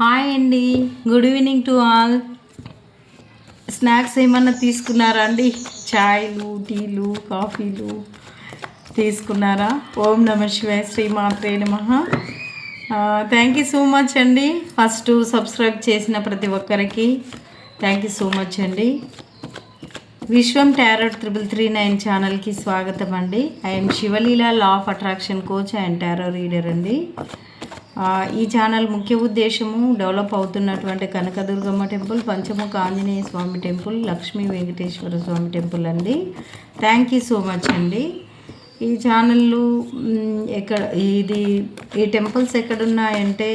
Hi అండి. Good evening to all snacks ఏమన్నా తీసుకున్నారా అండి? ఛాయ్లు టీలు కాఫీలు తీసుకున్నారా? ఓం నమ శివాయ శ్రీ మాత్రే నమ. థ్యాంక్ యూ సో మచ్ అండి. ఫస్ట్ సబ్స్క్రైబ్ చేసిన ప్రతి ఒక్కరికి థ్యాంక్ యూ సో మచ్ అండి. Viswam tarot triple three nine ఛానల్కి స్వాగతం అండి. I'm Sivaleela law of attraction coach and tarot reader అండి. ఈ ఛానల్ ముఖ్య ఉద్దేశము డెవలప్ అవుతున్నటువంటి Kanakadurgamma temple Panchamukha Anjaneya Swamy temple Lakshmi Venkateswara Swamy temple అండి. థ్యాంక్ యూ సో మచ్ అండి. ఈ ఛానళ్ళు ఎక్కడ ఇది ఈ temples ఎక్కడున్నాయంటే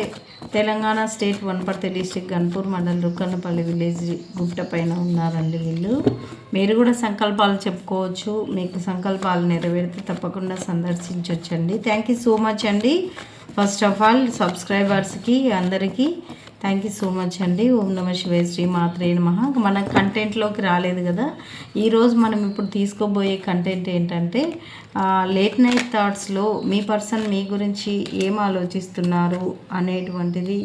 Telangana state Wanaparthy district Ganpur mandal Rukkannapalli village గుట్ట పైన ఉన్నారండి వీళ్ళు. మీరు కూడా సంకల్పాలు చెప్పుకోవచ్చు. మీకు సంకల్పాలు నెరవేరితే తప్పకుండా సందర్శించవచ్చండి థ్యాంక్ యూ సో మచ్ అండి. ఫస్ట్ ఆఫ్ ఆల్ సబ్స్క్రైబర్స్కి అందరికీ థ్యాంక్ యూ సో మచ్ అండి. ఓం నమ శివే శ్రీ మాత్రే నమ. మన కంటెంట్లోకి రాలేదు కదా. ఈరోజు మనం ఇప్పుడు తీసుకోబోయే కంటెంట్ ఏంటంటే లేట్ నైట్ థాట్స్లో మీ పర్సన్ మీ గురించి ఏం ఆలోచిస్తున్నారు అనేటువంటిది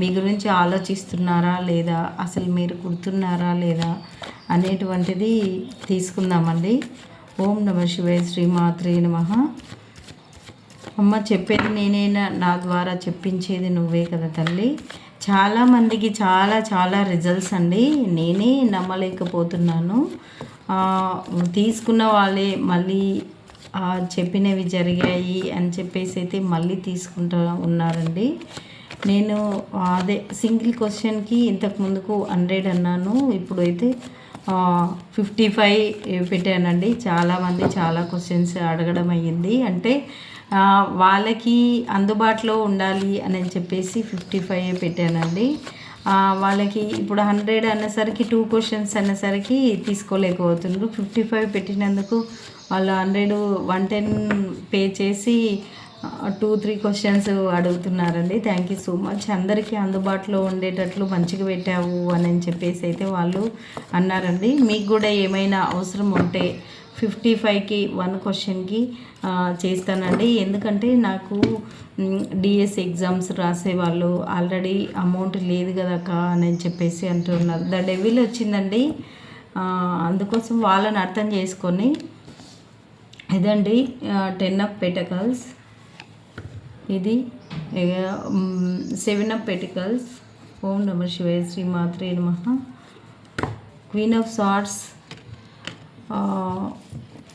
మీ గురించి ఆలోచిస్తున్నారా లేదా? అసలు మీరు గుర్తున్నారా లేదా? అనేటువంటిది తీసుకుందామండి. ఓం నమ శివే శ్రీ మాత్రే నమ. అమ్మ చెప్పేది నేనైనా నా ద్వారా చెప్పించేది నువ్వే కదా తల్లి. చాలా మందికి చాలా చాలా రిజల్ట్స్ అండి. నేనే నమ్మలేకపోతున్నాను. తీసుకున్న వాళ్ళే మళ్ళీ చెప్పినవి జరిగాయి అని చెప్పేసి అయితే మళ్ళీ తీసుకుంటూ ఉన్నారండి. నేను అదే సింగిల్ క్వశ్చన్కి ఇంతకు ముందుకు హండ్రెడ్ అన్నాను. ఇప్పుడు అయితే ఫిఫ్టీ ఫైవ్ పెట్టానండి. చాలామంది చాలా క్వశ్చన్స్ అడగడం అయ్యింది. అంటే వాళ్ళకి అందుబాటులో ఉండాలి అని చెప్పేసి ఫిఫ్టీ ఫైవ్ పెట్టానండి. వాళ్ళకి ఇప్పుడు హండ్రెడ్ అనేసరికి టూ క్వశ్చన్స్ అనేసరికి తీసుకోలేకపోతున్నారు. ఫిఫ్టీ ఫైవ్ పెట్టినందుకు వాళ్ళు హండ్రెడ్ వన్ టెన్ పే చేసి టూ త్రీ క్వశ్చన్స్ అడుగుతున్నారండి. Thank you so much. అందరికీ అందుబాటులో ఉండేటట్లు మంచిగా పెట్టావు అని చెప్పేసి అయితే వాళ్ళు అన్నారండి. మీకు కూడా ఏమైనా అవసరం ఉంటే ఫిఫ్టీ ఫైవ్కి వన్ క్వశ్చన్కి చేస్తానండి. ఎందుకంటే నాకు డిఎస్ ఎగ్జామ్స్ రాసేవాళ్ళు. ఆల్రెడీ అమౌంట్ లేదు కదక్క అని చెప్పేసి అంటున్నారు. ద డెవిల్ వచ్చిందండి. అందుకోసం వాళ్ళని అర్థం చేసుకొని ఇదండి టెన్ ఆఫ్ పెటకల్స్ ఇది సెవెన్ ఆఫ్ పెటికల్స్ ఓం నమ శివాయ శ్రీ మాత్రే నమ. క్వీన్ ఆఫ్ సార్ట్స్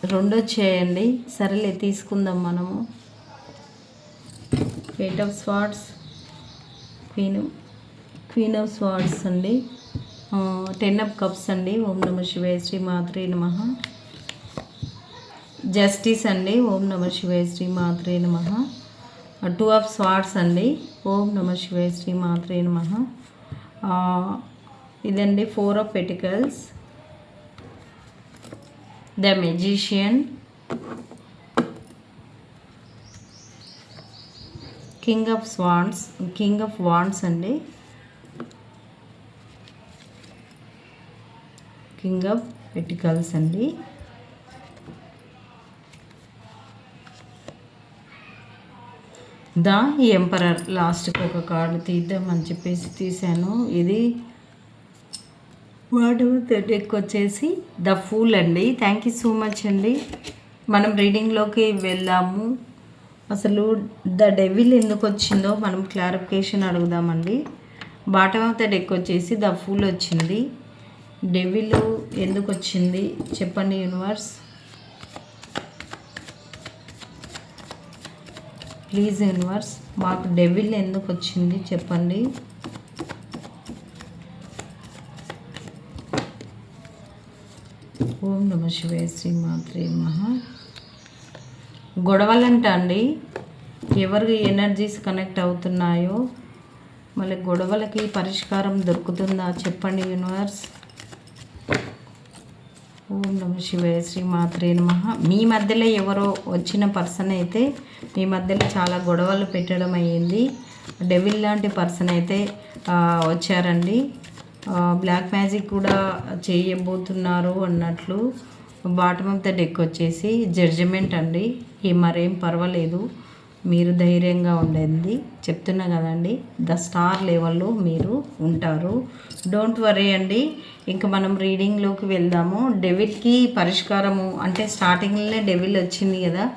రెండు వచ్చాయండి సరేలే తీసుకుందాం మనము. Eight of swords queen queen of swords అండి. టెన్ ఆఫ్ కప్స్ అండి. ఓం నమ శివాయ శ్రీ మాత్రే నమ. జస్టిస్ అండి. ఓం నమ శివాయ శ్రీ మాత్రే నమ టూ ఆఫ్ స్వార్డ్స్ అండి. ఓం నమ శివాయ శ్రీ మాత్రే నమ ఇదండి four of pentacles the magician king of swans king of wands అండి. కింగ్ ఆఫ్ పెటికల్స్ అండి. ద ఎంపరర్ లాస్ట్కి ఒక కార్డు తీద్దామని చెప్పేసి తీశాను. ఇది వాడు డెక్ వచ్చేసి ద ఫూల్ అండి. థ్యాంక్ యూ సో మచ్ అండి. మనం రీడింగ్లోకి వెళ్దాము అసలు ద డెవిల్ ఎందుకు వచ్చిందో మనం క్లారిఫికేషన్ అడుగుదామండి. బాటమ్ ఆఫ్ ద డెక్ వచ్చేసి ద ఫూల్ వచ్చింది. డెవిల్ ఎందుకు వచ్చింది? చెప్పండి యూనివర్స్ ప్లీజ్ యూనివర్స్ మాకు డెవిల్ ఎందుకు వచ్చింది చెప్పండి. ఓం నమ శివాయ శ్రీ మాత్రే మహా. గొడవలంట అండి. ఎవరికి ఎనర్జీస్ కనెక్ట్ అవుతున్నాయో మళ్ళీ గొడవలకి పరిష్కారం దొరుకుతుందా చెప్పండి యూనివర్స్. ఓం నమ శివాయ శ్రీ మాత్రే నమ మీ మధ్యలో ఎవరో వచ్చిన పర్సన్ అయితే మీ మధ్యలో చాలా గొడవలు పెట్టడం అయ్యింది. డెవిల్ లాంటి పర్సన్ అయితే వచ్చారండి. బ్లాక్ మ్యాజిక్ కూడా చేయబోతున్నారు అన్నట్లు బాటమ్ ఆఫ్ ద డెక్ వచ్చేసి జడ్జిమెంట్ అండి. ఈ మరేం పర్వాలేదు. మీరు ధైర్యంగా ఉండేది చెప్తున్నా కదండి ద స్టార్ లెవెల్లో మీరు ఉంటారు. డోంట్ వరీ అండి. ఇంకా మనం రీడింగ్లోకి వెళ్దాము. డెవిల్కి పరిష్కారము అంటే స్టార్టింగ్లోనే డెవిల్ వచ్చింది కదా.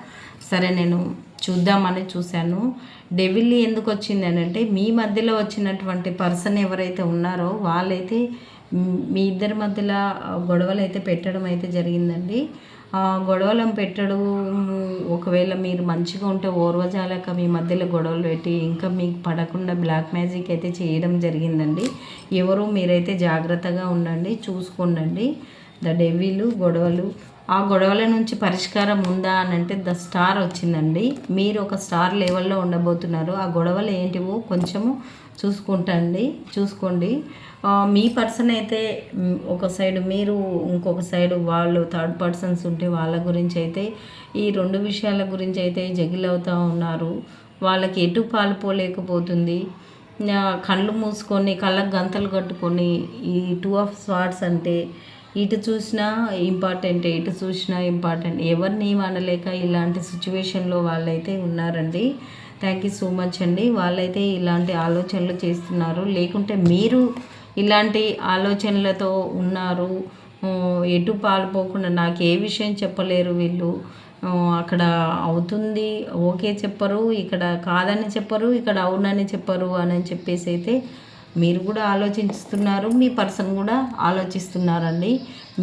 సరే నేను చూద్దామని చూశాను. డెవిల్ ఎందుకు వచ్చింది అని అంటే మీ మధ్యలో వచ్చినటువంటి పర్సన్ ఎవరైతే ఉన్నారో వాళ్ళైతే మీ ఇద్దరి మధ్యలో గొడవలు అయితే పెట్టడం అయితే జరిగిందండి. గొడవలను పెట్టడం ఒకవేళ మీరు మంచిగా ఉంటే ఓర్వజాలక మీ మధ్యలో గొడవలు పెట్టి ఇంకా మీకు పడకుండా బ్లాక్ మ్యాజిక్ అయితే చేయడం జరిగిందండి. ఎవరు మీరైతే జాగ్రత్తగా ఉండండి చూసుకోండి ద డెవిలు గొడవలు ఆ గొడవల నుంచి పరిష్కారం ఉందా అని అంటే ద స్టార్ వచ్చిందండి. మీరు ఒక స్టార్ లెవెల్లో ఉండబోతున్నారు. ఆ గొడవలు ఏంటివో కొంచెము చూసుకుంటండి. చూసుకోండి. మీ పర్సన్ అయితే ఒక సైడ్ మీరు ఇంకొక సైడ్ వాళ్ళు థర్డ్ పర్సన్స్ ఉంటే వాళ్ళ గురించి అయితే ఈ రెండు విషయాల గురించి అయితే జగిల్ అవుతూ ఉన్నారు. వాళ్ళకి ఎటు పాలుపోలేకపోతుంది కళ్ళు మూసుకొని కళ్ళకు గంతలు కట్టుకొని ఈ టూ ఆఫ్ స్వార్ట్స్ అంటే ఇటు చూసినా ఇంపార్టెంట్ ఇటు చూసినా ఇంపార్టెంట్. ఎవరిని అనలేక ఇలాంటి సిచ్యువేషన్లో వాళ్ళైతే ఉన్నారండి. థ్యాంక్ యూ సో మచ్ అండి. వాళ్ళైతే ఇలాంటి ఆలోచనలు చేస్తున్నారు. లేకుంటే మీరు ఇలాంటి ఆలోచనలతో ఉన్నారు. ఎటు పాల్పోకుండా నాకు ఏ విషయం చెప్పలేరు వీళ్ళు. అక్కడ అవుతుంది ఓకే చెప్పరు ఇక్కడ కాదని చెప్పరు ఇక్కడ అవునని చెప్పరు అని చెప్పేసి అయితే మీరు కూడా ఆలోచిస్తున్నారు మీ పర్సన్ కూడా ఆలోచిస్తున్నారండి.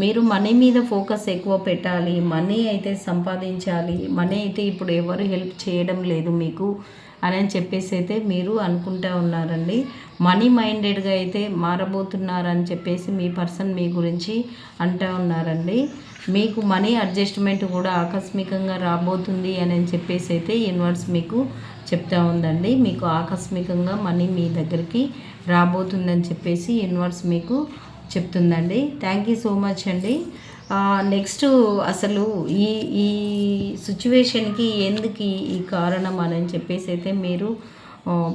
మీరు మనీ మీద ఫోకస్ ఎక్కువ పెట్టాలి మనీ అయితే సంపాదించాలి మనీ అయితే ఇప్పుడు ఎవరు హెల్ప్ చేయడం లేదు మీకు అని చెప్పేసి అయితే మీరు అనుకుంటా ఉన్నారండి. మనీ మైండెడ్గా అయితే మారబోతున్నారని చెప్పేసి మీ పర్సన్ మీ గురించి అంటూ ఉన్నారండి. మీకు మనీ అడ్జస్ట్మెంట్ కూడా ఆకస్మికంగా రాబోతుంది అని చెప్పేసి అయితే యూనివర్స్ మీకు చెప్తా ఉందండి. మీకు ఆకస్మికంగా మనీ మీ దగ్గరికి రాబోతుందని చెప్పేసి యూనివర్స్ మీకు చెప్తుందండి. థ్యాంక్ యూ సో మచ్ అండి. నెక్స్ట్ అసలు ఈ ఈ సిచ్యువేషన్కి ఎందుకు ఈ- కారణం అని చెప్పేసి అయితే మీరు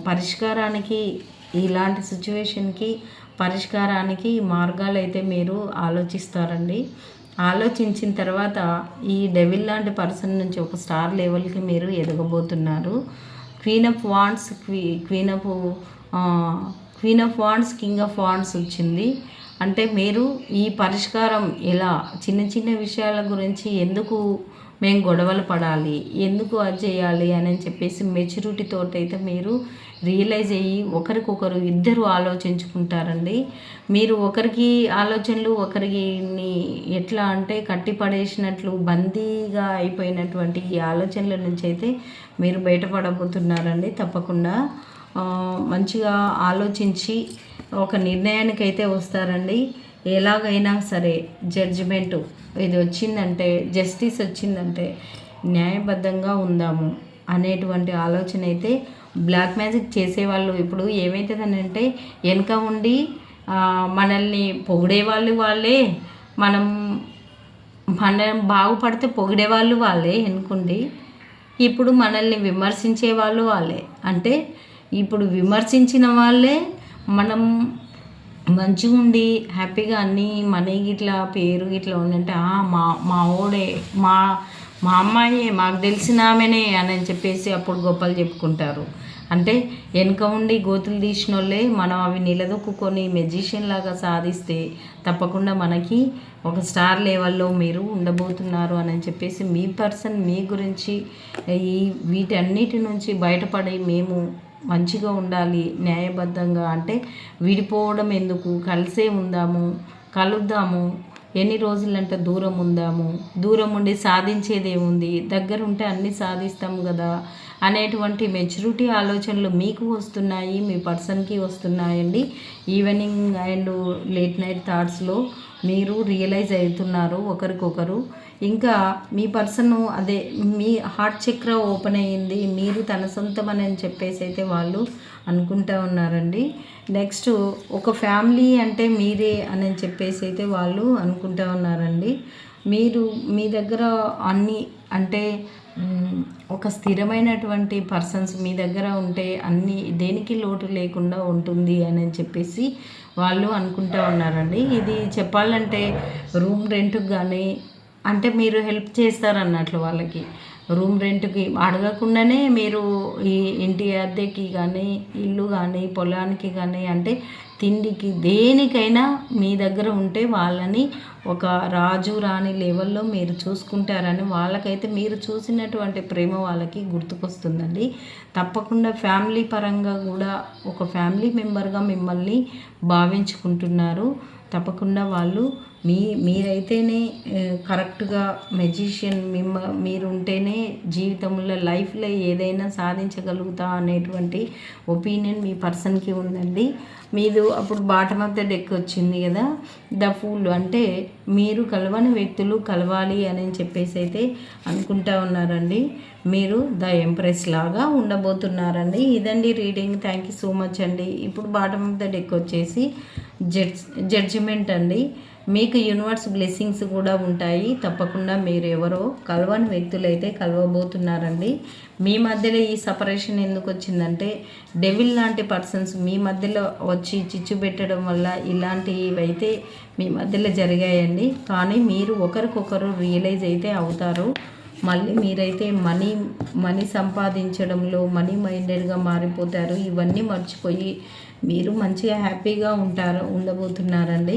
పరిష్కారానికి ఇలాంటి సిచ్యువేషన్కి పరిష్కారానికి మార్గాలు అయితే మీరు ఆలోచిస్తారండి. ఆలోచించిన తర్వాత ఈ డెవిల్ లాంటి పర్సన్ నుంచి ఒక స్టార్ లెవెల్కి మీరు ఎదగబోతున్నారు. Queen of wands క్వీ queen of queen of wands king of wands వచ్చింది. అంటే మీరు ఈ పరిష్కారం ఎలా? చిన్న చిన్న విషయాల గురించి ఎందుకు మేము గొడవలు పడాలి? ఎందుకు అది చేయాలి అని చెప్పేసి మెచ్యూరిటీతో అయితే మీరు రియలైజ్ అయ్యి ఒకరికొకరు ఇద్దరు ఆలోచించుకుంటారండి. మీరు ఒకరికి ఆలోచనలు ఒకరికి ఎట్లా అంటే కట్టి పడేసినట్లు బందీగా అయిపోయినటువంటి ఈ ఆలోచనల నుంచి అయితే మీరు బయటపడబోతున్నారండి తప్పకుండా. మంచిగా ఆలోచించి ఒక నిర్ణయానికి అయితే వస్తారండి. ఎలాగైనా సరే జడ్జిమెంటు ఇది వచ్చిందంటే జస్టిస్ వచ్చిందంటే న్యాయబద్ధంగా ఉందాము అనేటువంటి ఆలోచన అయితే బ్లాక్ మ్యాజిక్ చేసేవాళ్ళు ఇప్పుడు ఏమవుతుందనంటే వెనక ఉండి మనల్ని పొగిడే వాళ్ళు వాళ్ళే మనం మనం బాగుపడితే పొగిడే వాళ్ళు వాళ్ళే ఎనుకోండి ఇప్పుడు మనల్ని విమర్శించే వాళ్ళు వాళ్ళే. అంటే ఇప్పుడు విమర్శించిన వాళ్ళే మనం మంచిగా ఉండి హ్యాపీగా అన్నీ మనీ గిట్లా పేరు గిట్లా ఉండంటే మా మా ఓడే మా మా అమ్మాయి మాకు తెలిసిన ఆమెనే అని చెప్పేసి అప్పుడు గొప్పలు చెప్పుకుంటారు. అంటే వెనుక ఉండి గోతులు తీసిన వాళ్ళే మనం అవి నిలదొక్కుని మెజిషియన్ లాగా సాధిస్తే తప్పకుండా మనకి ఒక స్టార్ లెవెల్లో మీరు ఉండబోతున్నారు అని చెప్పేసి మీ పర్సన్ మీ గురించి ఈ వీటన్నిటి నుంచి బయటపడి మేము మంచిగా ఉండాలి న్యాయబద్ధంగా అంటే విడిపోవడం ఎందుకు? కలిసే ఉందాము కలుద్దాము ఎన్ని రోజులంటే దూరం ఉందాము దూరం ఉండి సాధించేదేముంది? దగ్గర ఉంటే అన్నీ సాధిస్తాం కదా అనేటువంటి మెచ్యూరిటీ ఆలోచనలు మీకు వస్తున్నాయి మీ పర్సన్కి వస్తున్నాయండి. ఈవినింగ్ అండ్ లేట్ నైట్ థాట్స్లో మీరు రియలైజ్ అవుతున్నారు ఒకరికొకరు. ఇంకా మీ పర్సన్ అదే మీ హార్ట్ చక్ర ఓపెన్ అయ్యింది మీరు తన సొంతం అని చెప్పేసి అయితే వాళ్ళు అనుకుంటా ఉన్నారండి. నెక్స్ట్ ఒక ఫ్యామిలీ అంటే మీరే అని చెప్పేసి అయితే వాళ్ళు అనుకుంటా ఉన్నారండి. మీరు మీ దగ్గర అన్ని అంటే ఒక స్థిరమైనటువంటి పర్సన్స్ మీ దగ్గర ఉంటే అన్ని దేనికి లోటు లేకుండా ఉంటుంది అని చెప్పేసి వాళ్ళు అనుకుంటా ఉన్నారండి. ఇది చెప్పాలంటే రూమ్ రెంట్కి కానీ అంటే మీరు హెల్ప్ చేస్తారన్నట్లు వాళ్ళకి. రూమ్ రెంట్కి అడగకుండానే మీరు ఈ ఇంటి అద్దెకి కానీ ఇల్లు కానీ పొలానికి కానీ అంటే తిండికి దేనికైనా మీ దగ్గర ఉంటే వాళ్ళని ఒక రాజు రాణి లెవెల్లో మీరు చూసుకుంటారని వాళ్ళకైతే మీరు చూసినటువంటి ప్రేమ వాళ్ళకి గుర్తుకొస్తుందండి. తప్పకుండా ఫ్యామిలీ పరంగా కూడా ఒక ఫ్యామిలీ మెంబర్గా మిమ్మల్ని భావించుకుంటున్నారు. తప్పకుండా వాళ్ళు మీ మీరైతేనే కరెక్ట్గా మెజిషియన్ మిమ్మ మీరు ఉంటేనే జీవితంలో లైఫ్లో ఏదైనా సాధించగలుగుతా అనేటువంటి ఒపీనియన్ మీ పర్సన్కి ఉందండి. మీరు అప్పుడు బాటమ్ ఆఫ్ ద డెక్ వచ్చింది కదా ద ఫూల్. అంటే మీరు కలవని వ్యక్తులు కలవాలి అని చెప్పేసి అయితే అనుకుంటా ఉన్నారండి. మీరు ద ఎంప్రెస్ లాగా ఉండబోతున్నారండి. ఇదండి reading. Thank you so much అండి. ఇప్పుడు బాటమ్ ఆఫ్ ద డెక్ వచ్చేసి జడ్జ్ జడ్జిమెంట్ అండి. మీకు యూనివర్స్ బ్లెస్సింగ్స్ కూడా ఉంటాయి. తప్పకుండా మీరు ఎవరో కలవని వ్యక్తులైతే కలవబోతున్నారండి. మీ మధ్యలో ఈ సపరేషన్ ఎందుకు వచ్చిందంటే డెవిల్ లాంటి పర్సన్స్ మీ మధ్యలో వచ్చి చిచ్చు పెట్టడం వల్ల ఇలాంటివి అయితే మీ మధ్యలో జరిగాయండి. కానీ మీరు ఒకరికొకరు రియలైజ్ అయితే అవుతారు. మళ్ళీ మీరైతే మనీ మనీ సంపాదించడంలో మనీ మైండెడ్గా మారిపోతారు. ఇవన్నీ మర్చిపోయి మీరు మంచిగా హ్యాపీగా ఉంటారు ఉండబోతున్నారండి.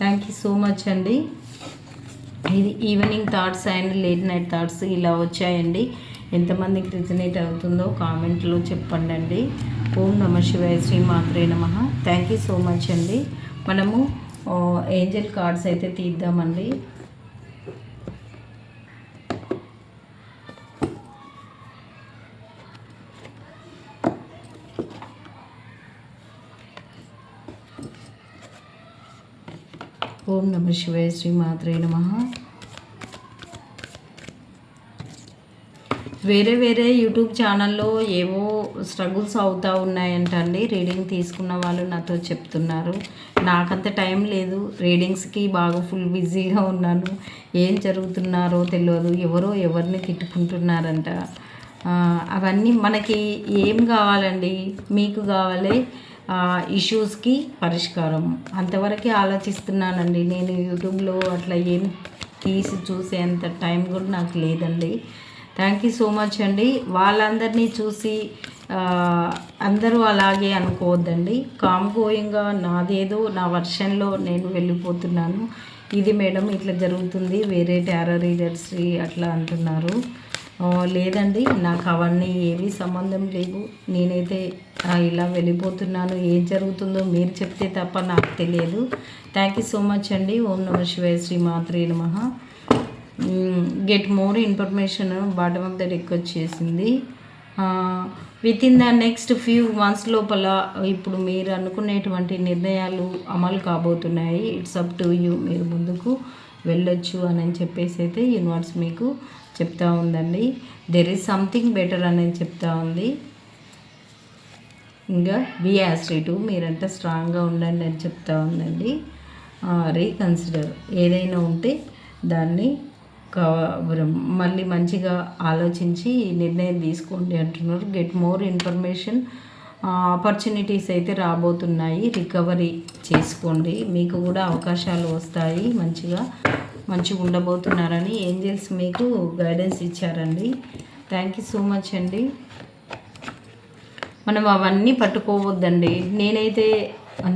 థ్యాంక్ యూ సో మచ్ అండి. ఇది evening thoughts and late night thoughts ఇలా వచ్చాయండి. ఎంతమందికి రిజనేట్ అవుతుందో కామెంట్లో చెప్పండి అండి ఓం నమ శివాయ శ్రీ మాత్రే నమ. థ్యాంక్ యూ సో మచ్ అండి. మనము ఏంజల్ కార్డ్స్ అయితే తీద్దామండి. ఓం నమ శివాయ శ్రీ మాత్రే నమ. వేరే వేరే యూట్యూబ్ ఛానల్లో ఏవో స్ట్రగుల్స్ అవుతూ ఉన్నాయంటండి. రీడింగ్ తీసుకున్న వాళ్ళు నాతో చెప్తున్నారు. నాకంత టైం లేదు. రీడింగ్స్కి బాగా ఫుల్ బిజీగా ఉన్నాను. ఏం జరుగుతున్నారో తెలియదు ఎవరో ఎవరిని తిట్టుకుంటున్నారంట. అవన్నీ మనకి ఏం కావాలండి? మీకు కావాలి. ఇష్యూస్కి పరిష్కారం. అంతవరకే ఆలోచిస్తున్నానండి. నేను యూట్యూబ్లో అట్లా ఏం తీసి చూసేంత టైం కూడా నాకు లేదండి. థ్యాంక్ యూ సో మచ్ అండి. వాళ్ళందరినీ చూసి అందరూ అలాగే అనుకోవద్దండి. కామ్ గోయింగ్గా నాదేదో నా వర్షన్లో నేను వెళ్ళిపోతున్నాను. ఇది మేడం ఇట్లా జరుగుతుంది. వేరే టారో రీడర్స్ అట్లా అంటున్నారు. లేదండి నాకు అవన్నీ ఏమీ సంబంధం లేవు. నేనైతే ఇలా వెళ్ళిపోతున్నాను. ఏం జరుగుతుందో మీరు చెప్తే తప్ప నాకు తెలియదు. థ్యాంక్ యూ సో మచ్ అండి. ఓం నమ శివాయ శ్రీ మాత్రే నమ. Get more information bottom of the deck వచ్చేసింది. Within the next few months లోపల ఇప్పుడు మీరు అనుకునేటువంటి నిర్ణయాలు అమలు కాబోతున్నాయి. ఇట్స్ అప్ టు యూ మీరు ముందుకు వెళ్ళొచ్చు అని చెప్పేసి అయితే యూనివర్స్ మీకు చెప్తా ఉందండి. దెర్ ఈజ్ సంథింగ్ బెటర్ అనేది చెప్తా ఉంది. ఇంకా బీ యాస్ట్రేటు మీరంతా స్ట్రాంగ్గా ఉండండి అని చెప్తా ఉందండి. రీకన్సిడర్ ఏదైనా ఉంటే దాన్ని మళ్ళీ మంచిగా ఆలోచించి నిర్ణయం తీసుకోండి అంటున్నారు. గెట్ మోర్ ఇన్ఫర్మేషన్ ఆపర్చునిటీస్ అయితే రాబోతున్నాయి. రికవరీ చేసుకోండి. మీకు కూడా అవకాశాలు వస్తాయి మంచిగా. మంచిగా ఉండబోతున్నారని ఏంజల్స్ మీకు గైడెన్స్ ఇచ్చారండి. థ్యాంక్ యూ సో మచ్ అండి. మనం అవన్నీ పట్టుకోవద్దండి. నేనైతే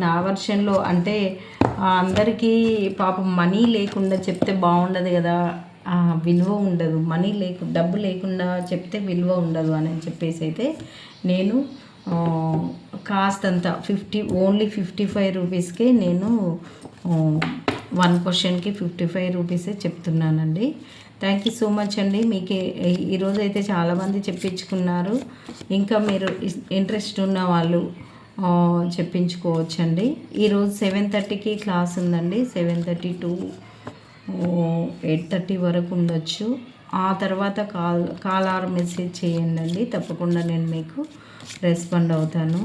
నా వర్షన్లో అంటే అందరికీ పాపం మనీ లేకుండా చెప్తే బాగుండదు కదా. విలువ ఉండదు. మనీ లేకు డబ్బు లేకుండా చెప్తే విలువ ఉండదు అని చెప్పేసి అయితే నేను కాస్తంత ఫిఫ్టీ ఓన్లీ ఫిఫ్టీ ఫైవ్ రూపీస్కే నేను వన్ క్వశ్చన్కి ఫిఫ్టీ ఫైవ్ రూపీసే చెప్తున్నానండి. థ్యాంక్ యూ సో మచ్ అండి. మీకు ఈరోజు అయితే చాలామంది చెప్పించుకున్నారు. ఇంకా మీరు ఇంట్రెస్ట్ ఉన్న వాళ్ళు చెప్పించుకోవచ్చండి. ఈరోజు సెవెన్ థర్టీకి క్లాస్ ఉందండి. Seven thirty to eight thirty వరకు ఉండొచ్చు. ఆ తర్వాత కాల్ కాల్ ఆర్ మెసేజ్ చేయండి అండి తప్పకుండా నేను మీకు రెస్పాండ్ అవుతాను.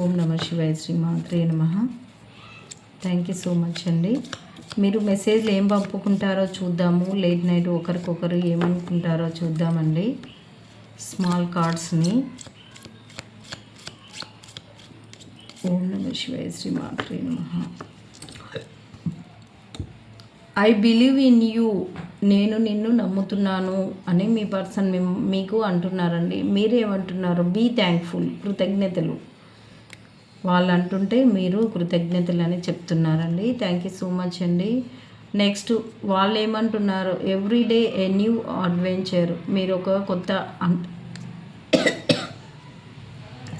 ఓం నమ శివాయ శ్రీ మాత్రే నమ. థ్యాంక్ యూ సో మచ్ అండి. మీరు మెసేజ్లు ఏం పంపుకుంటారో చూద్దాము. లేట్ నైట్ ఒకరికొకరు ఏమనుకుంటారో చూద్దామండి. స్మాల్ కార్డ్స్ని. ఓం నమ శివాయ శ్రీ మాత్రే నమ. I believe in you. నేను నిన్ను నమ్ముతున్నాను అని మీ పర్సన్ మీకు అంటున్నారండి. మీరేమంటున్నారు? Be thankful. కృతజ్ఞతలు. వాళ్ళు అంటుంటే మీరు కృతజ్ఞతలు అని చెప్తున్నారండి. థ్యాంక్ యూ సో మచ్ అండి. నెక్స్ట్ వాళ్ళు ఏమంటున్నారు ఎవ్రీడే ఏ న్యూ అడ్వెంచర్ మీరు ఒక కొత్త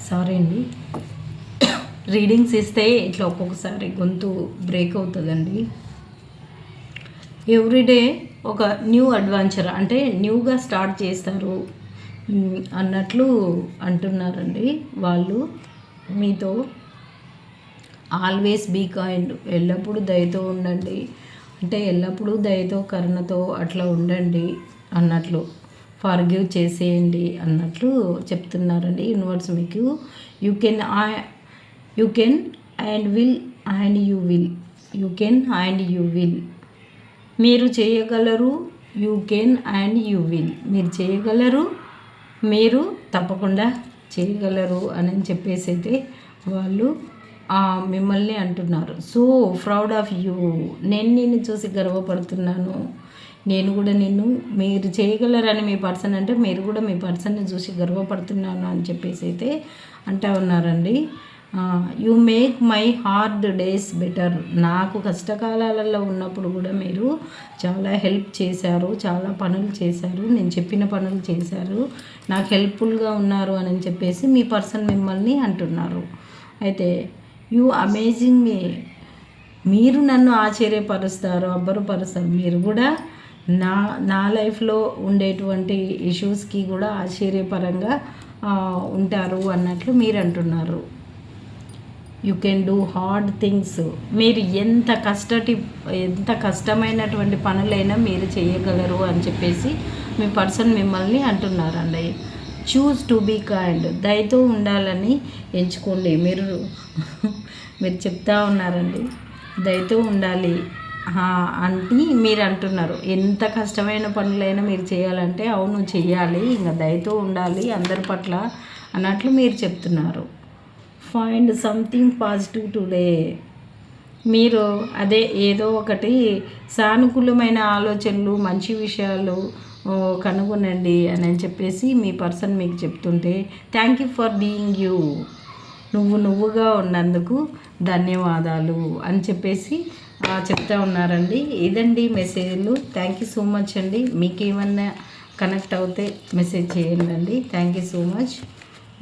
సారీ అండి. రీడింగ్స్ ఇస్తే ఇట్లా ఒక్కొక్కసారి గొంతు బ్రేక్ అవుతుందండి. ఎవ్రీడే ఒక న్యూ అడ్వెంచర్ అంటే న్యూగా స్టార్ట్ చేస్తారు అన్నట్లు అంటున్నారండి వాళ్ళు. మీతో ఆల్వేస్ బీ కైండ్ ఎల్లప్పుడూ దయతో ఉండండి. అంటే ఎల్లప్పుడూ దయతో కరుణతో అట్లా ఉండండి అన్నట్లు. ఫర్గివ్ చేసేయండి అన్నట్లు చెప్తున్నారండి యూనివర్స్ మీకు. You can you can and will and you will you can and you will మీరు చేయగలరు you can and you will మీరు చేయగలరు మీరు తప్పకుండా చేయగలరు అని చెప్పేసి అయితే వాళ్ళు మిమ్మల్ని అంటున్నారు. So proud of you. నేను నిన్ను చూసి గర్వపడుతున్నాను. నేను కూడా నిన్ను మీరు చేయగలరని మీ పర్సన్ అంటే మీరు కూడా మీ పర్సన్ని చూసి గర్వపడుతున్నాను అని చెప్పేసి అయితే అంటా ఉన్నారండి. You make my hard days better. నాకు కష్టకాలాలలో ఉన్నప్పుడు కూడా మీరు చాలా హెల్ప్ చేశారు చాలా పనులు చేశారు. నేను చెప్పిన పనులు చేశారు. నాకు హెల్ప్ఫుల్గా ఉన్నారు అని చెప్పేసి మీ పర్సన్ మిమ్మల్ని అంటున్నారు. అయితే యూ అమేజింగ్ మీ మీరు నన్ను ఆశ్చర్యపరుస్తారు అబ్బరుపరుస్తారు. మీరు కూడా నా నా లైఫ్లో ఉండేటువంటి ఇష్యూస్కి కూడా ఆశ్చర్యపరంగా ఉంటారు అన్నట్లు మీరు అంటున్నారు. You can do hard things మీరు ఎంత కష్టటి ఎంత కష్టమైనటువంటి పనులైనా మీరు చేయగలరు అని చెప్పేసి మీ పర్సన్ మిమ్మల్ని అంటున్నారండి. చూస్ టు బీ కైండ్ దయతో ఉండాలని ఎంచుకోండి. మీరు మీరు చెప్తా ఉన్నారండి. దయతో ఉండాలి. అంటే అని మీరు అంటున్నారు. ఎంత కష్టమైన పనులైనా మీరు చేయాలంటే అవును చేయాలి. ఇంకా దయతో ఉండాలి అందరి పట్ల అన్నట్లు మీరు చెప్తున్నారు. ఫైండ్ సంథింగ్ పాజిటివ్ టుడే మీరు అదే ఏదో ఒకటి సానుకూలమైన ఆలోచనలు మంచి విషయాలు కనుగొనండి అని అని చెప్పేసి మీ పర్సన్ మీకు చెప్తుంటే thank you for being you నువ్వు నువ్వుగా ఉన్నందుకు ధన్యవాదాలు అని చెప్పేసి చెప్తా ఉన్నారండి. ఇదండి మెసేజ్లు. థ్యాంక్ యూ సో మచ్ అండి. మీకు ఏమన్నా కనెక్ట్ అవుతే మెసేజ్ చేయండి అండి. థ్యాంక్ యూ సో మచ్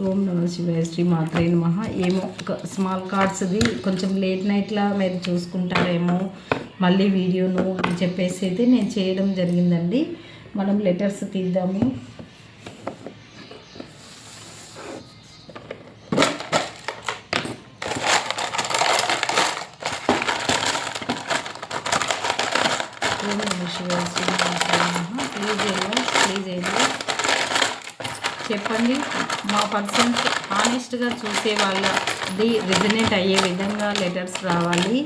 ఓం నమ శివాయ శ్రీ మాత్రే నమః. ఏమో ఒక స్మాల్ కార్డ్స్ది కొంచెం లేట్ నైట్లా మీరు చూసుకుంటారేమో మళ్ళీ వీడియోను అని చెప్పేసి అయితే నేను చేయడం జరిగిందండి. మనం లెటర్స్ తీద్దాము. చెప్పండి. మా పర్సన్స్ ఆనెస్ట్గా చూసే వాళ్ళది రిజనేట్ అయ్యే విధంగా లెటర్స్ రావాలి.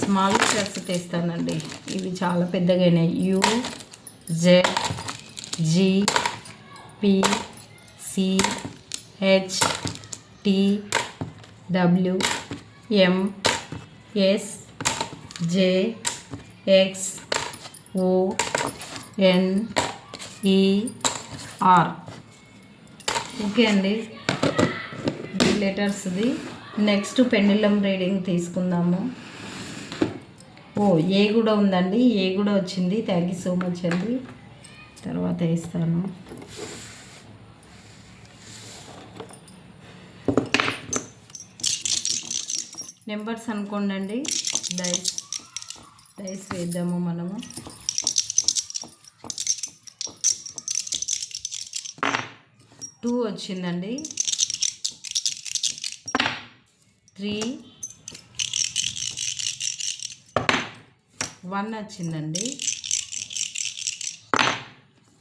స్మాల్ లెటర్స్ తెస్తానండి. ఇవి చాలా పెద్దగానే U Z G P C H T W M S J X O N E R okay అండి. లెటర్స్ది నెక్స్ట్ పెండిలం రీడింగ్ తీసుకుందాము. ఓ ఏ కూడా ఉందండి? ఏ కూడా వచ్చింది? థ్యాంక్ యూ సో మచ్ అండి. తర్వాత ఇస్తాను నెంబర్స్ అనుకోండి అండి డైస్ డైస్ వేద్దాము మనము. టూ వచ్చిందండి. త్రీ. వన్ వచ్చిందండి.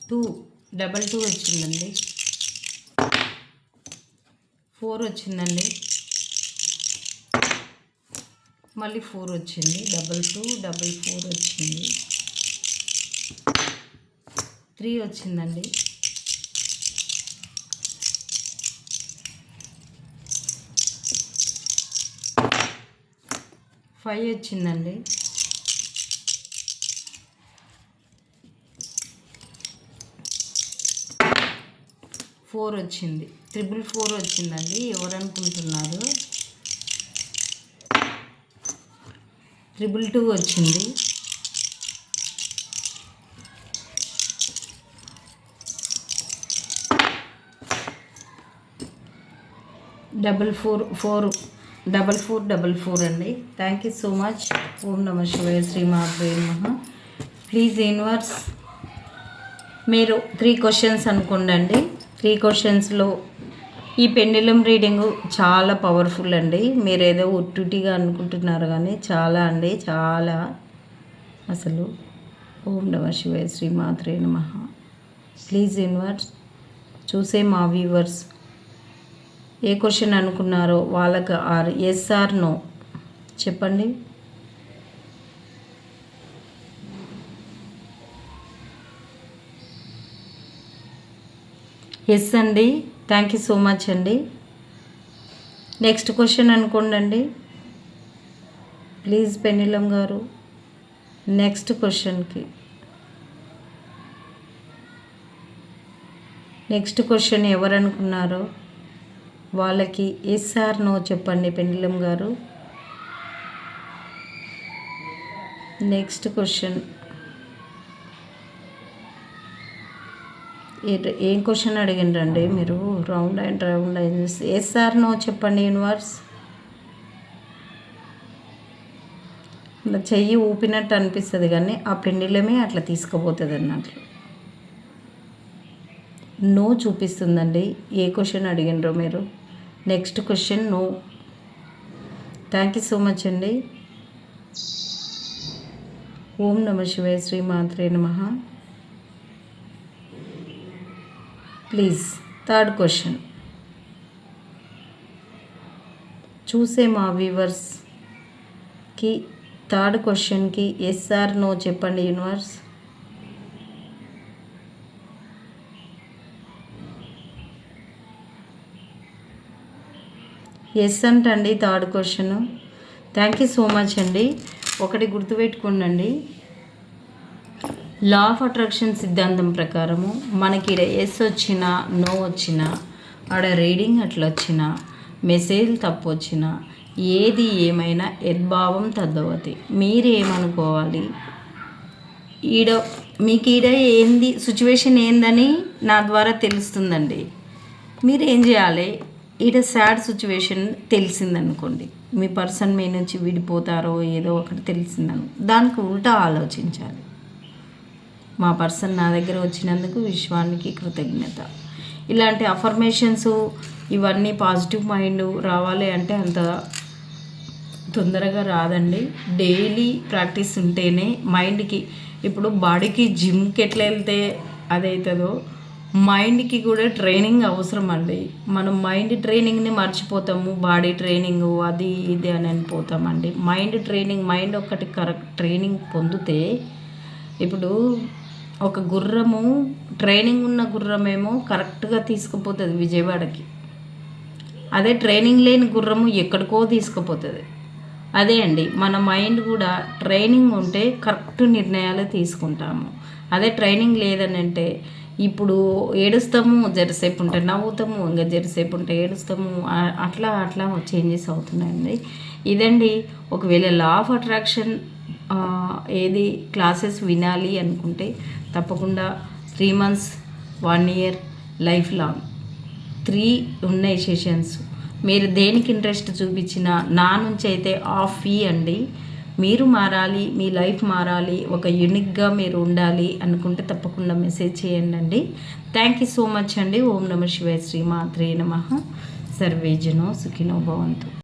టూ డబల్ టూ వచ్చిందండి. ఫోర్ వచ్చిందండి. మళ్ళీ ఫోర్ వచ్చింది. డబల్ టూ డబల్ ఫోర్ వచ్చింది. త్రీ వచ్చిందండి. ఫైవ్ వచ్చిందండి. ఫోర్ వచ్చింది. త్రిబుల్ ఫోర్ వచ్చిందండి. ఎవరు అనుకుంటున్నారు? ట్రిపుల్ టూ వచ్చింది. Double four four double four double four అండి. థ్యాంక్ యూ సో మచ్ ఓం నమ శివాయ మాధవే నమ. ప్లీజ్ యూనివర్స్ మీరు త్రీ క్వశ్చన్స్ అనుకోండి త్రీ క్వశ్చన్స్లో ఈ పెండిలం రీడింగ్ చాలా పవర్ఫుల్ అండి. మీరు ఏదో ఉట్టుటిగా అనుకుంటున్నారు కానీ చాలా అండి. చాలా. అసలు ఓం నమ శివాయ శ్రీమాత్రే నమ. ప్లీజ్ ఇన్వర్స్ చూసే మా వ్యూవర్స్ ఏ క్వశ్చన్ అనుకున్నారో వాళ్ళకి ఆర్ ఎస్ ఆర్ నో. చెప్పండి. ఎస్ అండి. థ్యాంక్ యూ సో మచ్ అండి. నెక్స్ట్ క్వశ్చన్ అనుకోండి ప్లీజ్ పెనిలం గారు. నెక్స్ట్ క్వశ్చన్కి నెక్స్ట్ క్వశ్చన్ ఎవరు అనుకున్నారో. వాళ్ళకి ఎస్ఆర్ నో చెప్పండి పెండలం గారు? నెక్స్ట్ క్వశ్చన్ ఏం క్వశ్చన్ అడిగిండ్రండి మీరు? Round and round yes or no చెప్పండి యూనివర్స్ ఇలా చెయ్యి ఊపినట్టు అనిపిస్తుంది కానీ ఆ పెండిలమే అట్లా తీసుకుపోతుంది అన్నట్లు. నో చూపిస్తుందండి. ఏ క్వశ్చన్ అడిగినరో మీరు? Next question no thank you so much అండి. ఓం నమ శివాయ శ్రీ మాత్రే నమ. ప్లీజ్ థర్డ్ క్వశ్చన్ చూసే మా వ్యూవర్స్కి థర్డ్ క్వశ్చన్కి ఎస్ఆర్ నో చెప్పండి యూనివర్స్ ఎస్ అంటండి third question. Thank you so much అండి. ఒకటి గుర్తుపెట్టుకోండి లా ఆఫ్ అట్రాక్షన్ సిద్ధాంతం ప్రకారము మనకి ఎస్ వచ్చినా నో వచ్చినా ఆడ రీడింగ్ అట్లా వచ్చినా మెసేజ్ తప్పు వచ్చినా ఏది ఏమైనా యద్భావం తద్దవతి. మీరు ఏమనుకోవాలి ఈడ మీకు ఈడ ఏంది సిచ్యువేషన్ ఏందని నా ద్వారా తెలుస్తుందండి. మీరు ఏం చేయాలి? ఈడ సాడ్ సిచ్యువేషన్ తెలిసిందనుకోండి. మీ పర్సన్ మీ నుంచి విడిపోతారో ఏదో ఒకటి తెలిసిందను. దానికి ఉల్టా ఆలోచించాలి. మా పర్సన్ నా దగ్గర వచ్చినందుకు విశ్వానికి కృతజ్ఞత. ఇలాంటి అఫర్మేషన్స్ ఇవన్నీ పాజిటివ్ మైండ్ రావాలి అంటే అంత తొందరగా రాదండి. డైలీ ప్రాక్టీస్ ఉంటేనే మైండ్కి ఇప్పుడు బాడీకి జిమ్కి ఎట్లా వెళ్తే అదవుతుందో మైండ్కి కూడా ట్రైనింగ్ అవసరం అండి మనం మైండ్ ట్రైనింగ్ని మర్చిపోతాము బాడీ ట్రైనింగ్ అది ఇది అని అనిపోతామండి. మైండ్ ట్రైనింగ్ మైండ్ ఒకటి కరెక్ట్ ట్రైనింగ్ పొందితే ఇప్పుడు ఒక గుర్రము ట్రైనింగ్ ఉన్న గుర్రమేమో కరెక్ట్గా తీసుకుపోతుంది విజయవాడకి. అదే ట్రైనింగ్ లేని గుర్రము ఎక్కడికో తీసుకుపోతుంది. అదే అండి మన మైండ్ కూడా ట్రైనింగ్ ఉంటే కరెక్ట్ నిర్ణయాలు తీసుకుంటాము. అదే ట్రైనింగ్ లేదని అంటే ఇప్పుడు ఏడుస్తాము జరసేపు ఉంటే నవ్వుతాము ఇంకా జరసేపు ఉంటే ఏడుస్తాము. అట్లా అట్లా చేంజెస్ అవుతున్నాయండి. ఇదండి ఒకవేళ లా ఆఫ్ అట్రాక్షన్ ఏది క్లాసెస్ వినాలి అనుకుంటే తప్పకుండా three months one year life long three ఉన్నాయి సెషన్స్ మీరు దేనికి ఇంట్రెస్ట్ చూపించినా నా నుంచి అయితే ఆఫ్ ఫీ అండి మీరు మారాలి మీ లైఫ్ మారాలి ఒక యూనిక్గా మీరు ఉండాలి అనుకుంటే తప్పకుండా మెసేజ్ చేయండి అండి థ్యాంక్ యూ సో మచ్ అండి. ఓం నమ శివాయ శ్రీ మాత్రే నమ సర్వేజనో సుఖినో భవంతు.